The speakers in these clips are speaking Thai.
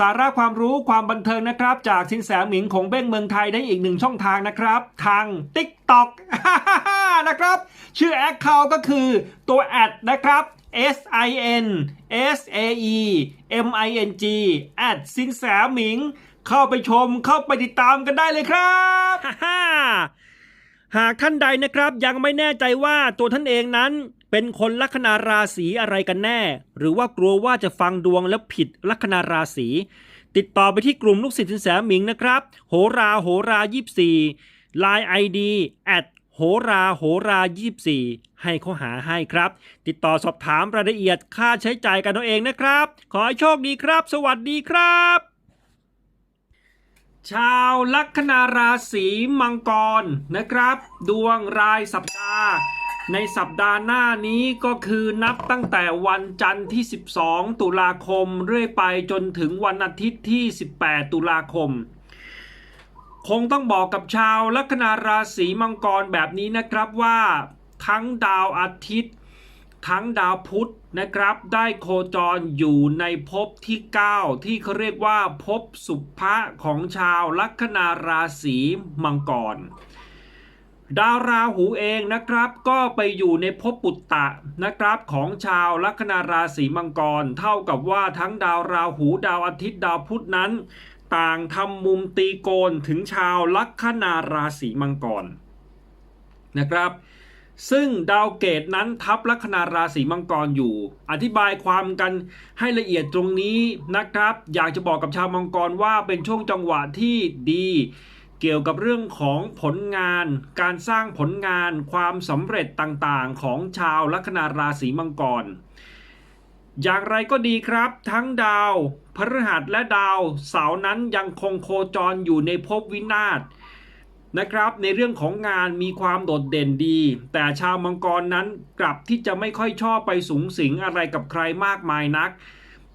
สาระความรู้ความบันเทิงนะครับ จากสินแสหมิงของเบ้งเมืองไทยได้อีกหนึ่งช่องทางนะครับ ทาง TikTok นะครับ ชื่อแอคเคาท์ก็คือตัวแอดนะครับ S I N S A E M I N G แอดสินแสหมิง เข้าไปชมเข้าไปติดตามกันได้เลยครับหากท่านใดนะครับยังไม่แน่ใจว่าตัวท่านเองนั้น เป็นคนลัคนาราศีอะไรกันแน่ หรือว่ากลัวว่าจะฟังดวงแล้วผิดลัคนาราศีติดต่อไปที่กลุ่มลูกศิษย์สินแสหมิงนะครับ โหราโหรา24 Line ID at โหราโหรา24ให้เขาหาให้ครับ ติดต่อสอบถามรายละเอียดค่าใช้จ่ายกันเอาเองนะครับ ขอให้โชคดีครับ สวัสดีครับ ชาวลัคนาราศีมังกรนะครับ ดวงรายสัปดาห์ ในสัปดาห์หน้านี้ก็คือนับตั้งแต่วันจันทร์ที่ 12 ตุลาคม เรื่อยไปจนถึงวันอาทิตย์ที่ 18 ตุลาคม คงต้องบอกกับชาวลัคนาราศีมังกรแบบนี้นะครับว่า ทั้งดาวอาทิตย์ ทั้งดาวพุธนะครับ ได้โคจรอยู่ในภพที่ 9 ที่เขาเรียกว่าภพสุภะของชาวลัคนาราศีมังกร ดาวราหูเองนะครับ ก็ไปอยู่ในภพปุตตะนะครับของชาวลัคนาราศีมังกร เท่ากับว่าทั้งดาวราหูดาวอาทิตย์ดาวพุธนั้น ต่างทำมุมตีโกนถึงชาวลัคนาราศีมังกรนะครับซึ่งดาวเกตนั้นทับลัคนาราศีมังกรอยู่ อธิบายความกันให้ละเอียดตรงนี้นะครับ อยากจะบอกกับชาวมังกรว่าเป็นช่วงจังหวะที่ดี เกี่ยวกับเรื่องของผลงาน การสร้างผลงานความสำเร็จต่างๆ ของชาวลัคนาราศีมังกร อย่างไรก็ดีครับ ทั้งดาวพฤหัสและดาวเสาร์นั้นยังคงโคจรอยู่ในภพวินาศนะครับในเรื่องของงานมีความโดดเด่นดี แต่ชาวมังกรนั้นกลับที่จะไม่ค่อยชอบไปสูงสิงอะไรกับใครมากมายนัก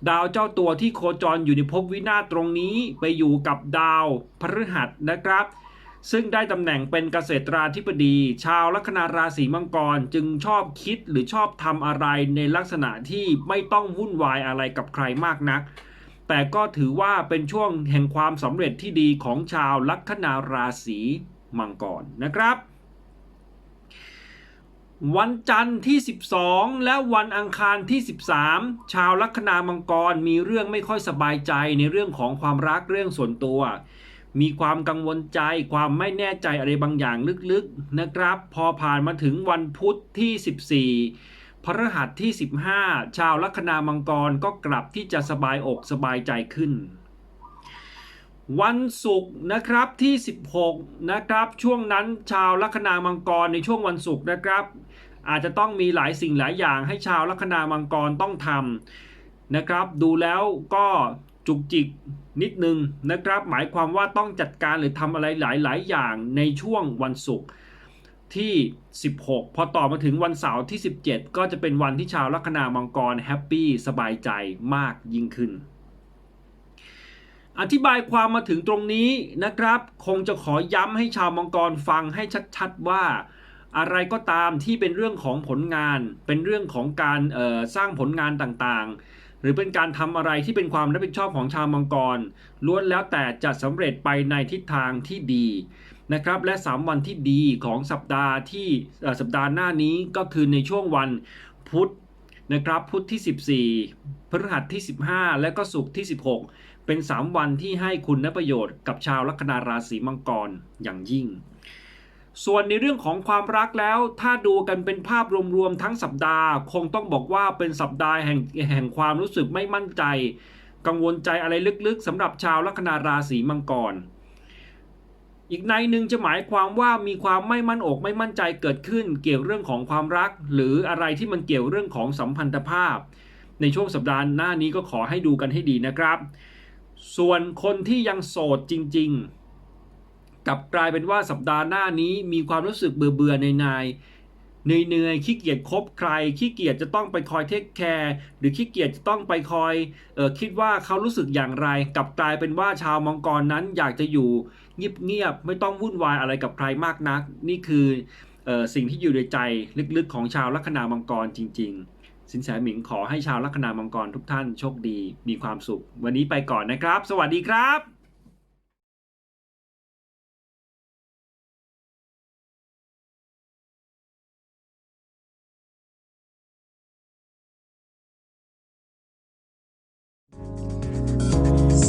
ดาวเจ้าตัวที่โคจรอยู่ในภพวินาศตรงนี้ไปอยู่กับดาวพฤหัสนะครับ ซึ่งได้ตำแหน่งเป็นเกษตราธิบดี ชาวลัคนาราศีมังกรจึงชอบคิดหรือชอบทำอะไรในลักษณะที่ไม่ต้องวุ่นวายอะไรกับใครมากนัก แต่ก็ถือว่าเป็นช่วงแห่งความสำเร็จที่ดีของชาวลัคนาราศีมังกรนะครับ วันจันทร์ที่ 12 และวันอังคารที่ 13 ชาวลัคนามังกรมีเรื่องไม่ค่อยสบายใจในเรื่องของความรักเรื่องส่วนตัว มีความกังวลใจความไม่แน่ใจอะไรบางอย่างลึกๆนะครับ พอผ่านมาถึงวันพุธที่ 14พฤหัสที่ 15 ชาวลัคนามังกรก็กลับที่จะสบายอกสบายใจขึ้น วันศุกร์นะครับที่ 16 นะครับช่วงนั้นชาวลัคนามังกรในช่วงวันศุกร์นะครับ อาจจะต้องมีหลายสิ่งหลายอย่างให้ชาวลัคนามังกรต้องทำนะครับ ดูแล้วก็จุกจิกนิดนึงนะครับ หมายความว่าต้องจัดการหรือทำอะไรหลาย ๆ อย่างในช่วงวันศุกร์ที่ 16 พอต่อมาถึงวันเสาร์ที่ 17 ก็จะเป็นวันที่ชาวลัคนามังกรแฮปปี้สบายใจมากยิ่งขึ้น อธิบายความมาถึงตรงนี้นะครับ คงจะขอย้ำให้ชาวมังกรฟังให้ชัดๆว่า อะไรก็ตามที่เป็นเรื่องของผลงาน เป็นเรื่องของการสร้างผลงานต่างๆ หรือเป็นการทำอะไรที่เป็นความรับผิดชอบของชาวมังกรล้วนแล้วแต่จะสำเร็จไปในทิศทางที่ดีนะครับและ 3 วันที่ดีของสัปดาห์ที่สัปดาห์หน้านี้ก็คือในช่วงวันพุธนะครับพุธที่ 14พฤหัสที่ 15 และก็ศุกร์ที่ 16 เป็น 3 วันที่ให้คุณนประโยชน์กับชาวลัคนาราศีมังกรอย่างยิ่ง ส่วนในเรื่องของความรักแล้วถ้าดูกันเป็นภาพรวมๆทั้งสัปดาห์ คงต้องบอกว่าเป็นสัปดาห์แห่งแห่งความรู้สึกไม่มั่นใจ กังวลใจอะไรลึกๆสำหรับชาวลัคนาราศีมังกรอีกในหนึ่งจะหมายความว่ามีความไม่มั่นอกไม่มั่นใจเกิดขึ้นเกี่ยวเรื่องของความรัก หรืออะไรที่มันเกี่ยวเรื่องของสัมพันธภาพ ในช่วงสัปดาห์หน้านี้ก็ขอให้ดูกันให้ดีนะครับ ส่วนคนที่ยังโสดจริง ๆกลับกลายเป็นว่าสัปดาห์หน้านี้มีความรู้สึกเบื่อเบื่อในนายเหนื่อยเนื่อยขี้เกียจคบใครขี้เกียจจะต้องไปคอยเทคแคร์หรือขี้เกียจจะต้องไปคอยออคิดว่าเขารู้สึกอย่างไรกลับกลายเป็นว่าชาวมังกรนั้นอยากจะอยู่เงียบๆไม่ต้องวุ่นวายอะไรกับใครมากนัก นี่คือออสิ่งที่อยู่ในใจลึกๆของชาวลัคนามังกรจริง ๆ สินแสหมิงขอให้ชาวลัคนามังกรทุกท่านโชคดีมีความสุข วันนี้ไปก่อนนะครับ สวัสดีครับ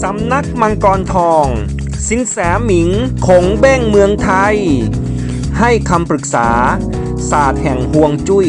สำนักมังกรทอง สินแสหมิงคงเบ้งเมืองไทย ให้คำปรึกษา ศาสตร์แห่งห่วงจุย้ย